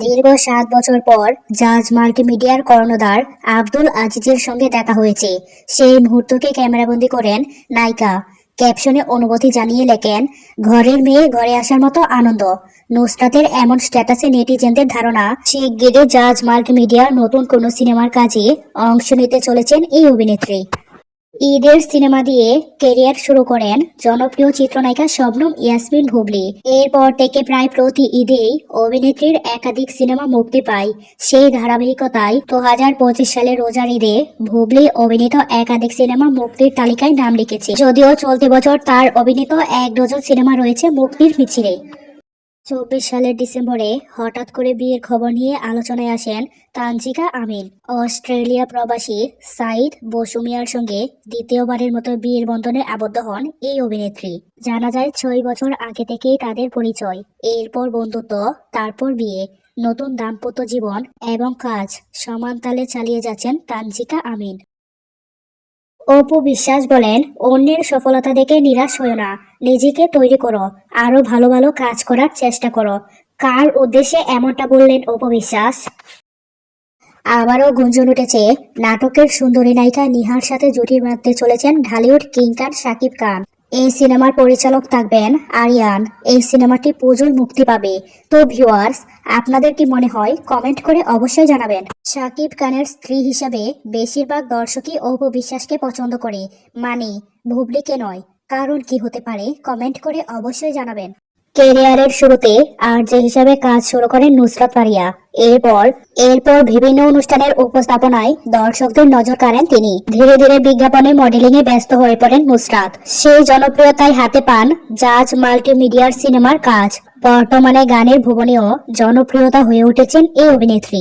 দীর্ঘ সাত বছর পর জাজ মাল্টিমিডিয়ার কর্ণধার আব্দুল আজিজের সঙ্গে দেখা হয়েছে। সেই মুহূর্তকে ক্যামেরাবন্দি করেন নায়িকা। ক্যাপশনে অনুভূতি জানিয়ে লেখেন, ঘরের মেয়ে ঘরে আসার মতো আনন্দ। নুসরাতের এমন স্ট্যাটাসে নেটিজেনদের ধারণা, শিগগিরই জাজ মাল্টিমিডিয়ার নতুন কোনো সিনেমার কাজে অংশ নিতে চলেছেন এই অভিনেত্রী। ঈদের সিনেমা দিয়ে কেরিয়ার শুরু করেন জনপ্রিয় চিত্রনায়িকা শবনম ইয়াসমিন ভুবলি এরপর থেকে প্রায় প্রতি ঈদেই অভিনেত্রীর একাধিক সিনেমা মুক্তি পায়। সেই ধারাবাহিকতায় দু হাজার পঁচিশ সালের রোজার ঈদে ভুবলি অভিনীত একাধিক সিনেমা মুক্তির তালিকায় নাম লিখেছে। যদিও চলতি বছর তার অভিনীত এক ডজন সিনেমা রয়েছে মুক্তির মিছিলে। চব্বিশ সালের ডিসেম্বরে হঠাৎ করে বিয়ের খবর নিয়ে আলোচনায় আসেন তানজিকা আমিন। অস্ট্রেলিয়া প্রবাসী সাইদ বসুমিয়ার সঙ্গে দ্বিতীয়বারের মতো বিয়ের বন্ধনে আবদ্ধ হন এই অভিনেত্রী। জানা যায়, ছয় বছর আগে থেকেই তাদের পরিচয়। এরপর বন্ধুত্ব, তারপর বিয়ে, নতুন দাম্পত্য জীবন এবং কাজ সমান তালে চালিয়ে যাচ্ছেন তানজিকা আমিন। অপু বিশ্বাস বলেন, অন্যের সফলতা দেখে নিরাশ হয়ে না। নিজেকে তৈরি করো, আরও ভালো ভালো কাজ করার চেষ্টা করো। কার উদ্দেশ্যে এমনটা বললেন অপু বিশ্বাস? আবারও গুঞ্জন উঠেছে, নাটকের সুন্দরী নায়িকা নিহার সাথে জুটি বাঁধতে চলেছেন ঢালিউড কিং খান শাকিব খান। এই সিনেমার পরিচালক থাকবেন আরিয়ান। এই সিনেমাটি প্রচুর মুক্তি পাবে। তো ভিউয়ার্স আপনাদের কি মনে হয়? কমেন্ট করে অবশ্যই জানাবেন। শাকিব খানের স্ত্রী হিসাবে বেশিরভাগ দর্শকই অপু বিশ্বাসকে পছন্দ করে। মানে ভুবলিকে নয়। কারণ কি হতে পারে? কমেন্ট করে অবশ্যই জানাবেন। কেরিয়ারের শুরুতে আরজে হিসাবে কাজ শুরু করেন নুসরাত ফারিয়া এরপর এরপর বিভিন্ন অনুষ্ঠানের উপস্থাপনায় দর্শকদের নজর কাড়েন তিনি। ধীরে ধীরে বিজ্ঞাপনে মডেলিং এ ব্যস্ত হয়ে পড়েন নুসরাত। সেই জনপ্রিয়তায় হাতে পান জাজ মাল্টিমিডিয়ার সিনেমার কাজ। বর্তমানে গানের ভুবনেও জনপ্রিয়তা হয়ে উঠেছেন এই অভিনেত্রী।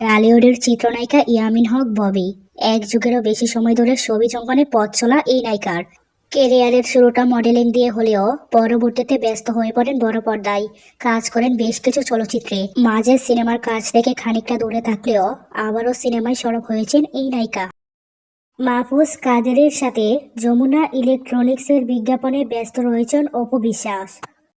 টলিউডের চিত্রনায়িকা ইয়ামিন হক ববি। এক যুগেরও বেশি সময় ধরে ছবি অঙ্কনে পথ চলা এই নায়িকার। কেরিয়ারের শুরুটা মডেলিং দিয়ে হলেও পরবর্তীতে ব্যস্ত হয়ে পড়েন বড় পর্দায়। কাজ করেন বেশ কিছু চলচ্চিত্রে। মাঝে সিনেমার কাজ থেকে খানিকটা দূরে থাকলেও আবারও সিনেমায় সরব হয়েছেন এই নায়িকা। মাহফুজ কাদেরের সাথে যমুনা ইলেকট্রনিক্সের বিজ্ঞাপনে ব্যস্ত রয়েছেন অপু বিশ্বাস।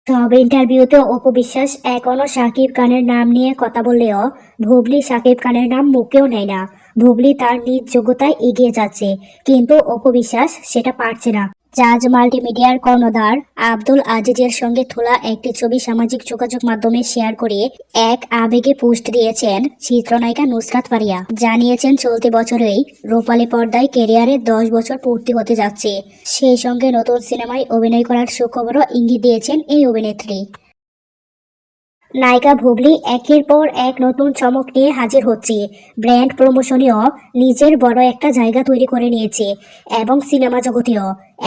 সব ইন্টারভিউতে অপু বিশ্বাস এখনও সাকিব খানের নাম নিয়ে কথা বললেও ভুবলি সাকিব খানের নাম মুখেও নেয় না। ভুবলি তার নিজ যোগ্যতায় এগিয়ে যাচ্ছে, কিন্তু অপু বিশ্বাস সেটা পারছে না। জাজ মাল্টিমিডিয়ার কর্ণধার আব্দুল আজিজের সঙ্গে তোলা একটি ছবি সামাজিক যোগাযোগ মাধ্যমে শেয়ার করে এক আবেগে পোস্ট দিয়েছেন চিত্রনায়িকা নুসরাত ফারিয়া। জানিয়েছেন, চলতি বছরেই রূপালী পর্দায় কেরিয়ারে দশ বছর পূর্তি হতে যাচ্ছে। সেই সঙ্গে নতুন সিনেমায় অভিনয় করার সুখবরও ইঙ্গিত দিয়েছেন এই অভিনেত্রী। নায়িকা ভুবলি একের পর এক নতুন চমক নিয়ে হাজির হচ্ছে। ব্র্যান্ড প্রমোশনেও নিজের বড় একটা জায়গা তৈরি করে নিয়েছে এবং সিনেমা জগতেও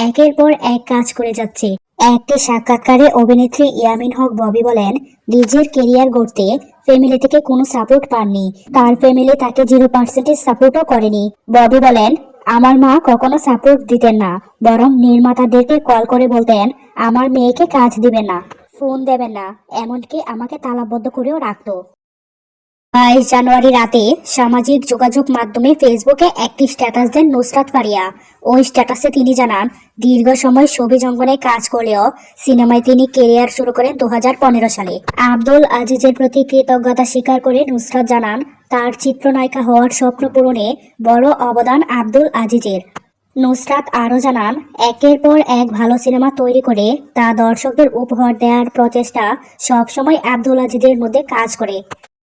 একের পর এক কাজ করে যাচ্ছে। একটি সাক্ষাৎকারে অভিনেত্রী ইয়ামিন হক ববি বলেন, নিজের কেরিয়ার গড়তে ফ্যামিলি থেকে কোনো সাপোর্ট পাননি। তার ফ্যামিলি তাকে জিরো পার্সেন্টেজ সাপোর্টও করেনি। ববি বলেন, আমার মা কখনো সাপোর্ট দিতেন না, বরং নির্মাতাদেরকে কল করে বলতেন, আমার মেয়েকে কাজ দিবেন না। ফোন দেবেন না, এমনকি আমাকে তালাবদ্ধ করেও রাখতো। বাইশ জানুয়ারি রাতে সামাজিক যোগাযোগ মাধ্যমে ফেসবুকে একটি স্ট্যাটাস দেন নুসরাত ফারিয়া। ওই স্ট্যাটাসে তিনি জানান, দীর্ঘ সময় ছবি জঙ্গনে কাজ করলেও সিনেমায় তিনি কেরিয়ার শুরু করেন দু পনেরো সালে। আব্দুল আজিজের প্রতি কৃতজ্ঞতা স্বীকার করে নুসরাত জানান, তার চিত্রনায়িকা হওয়ার স্বপ্ন পূরণে বড় অবদান আব্দুল আজিজের। নুসরাত আরও জানান, একের পর এক ভালো সিনেমা তৈরি করে তা দর্শকদের উপহার দেওয়ার প্রচেষ্টা সবসময় আব্দুল আজিদের মধ্যে কাজ করে।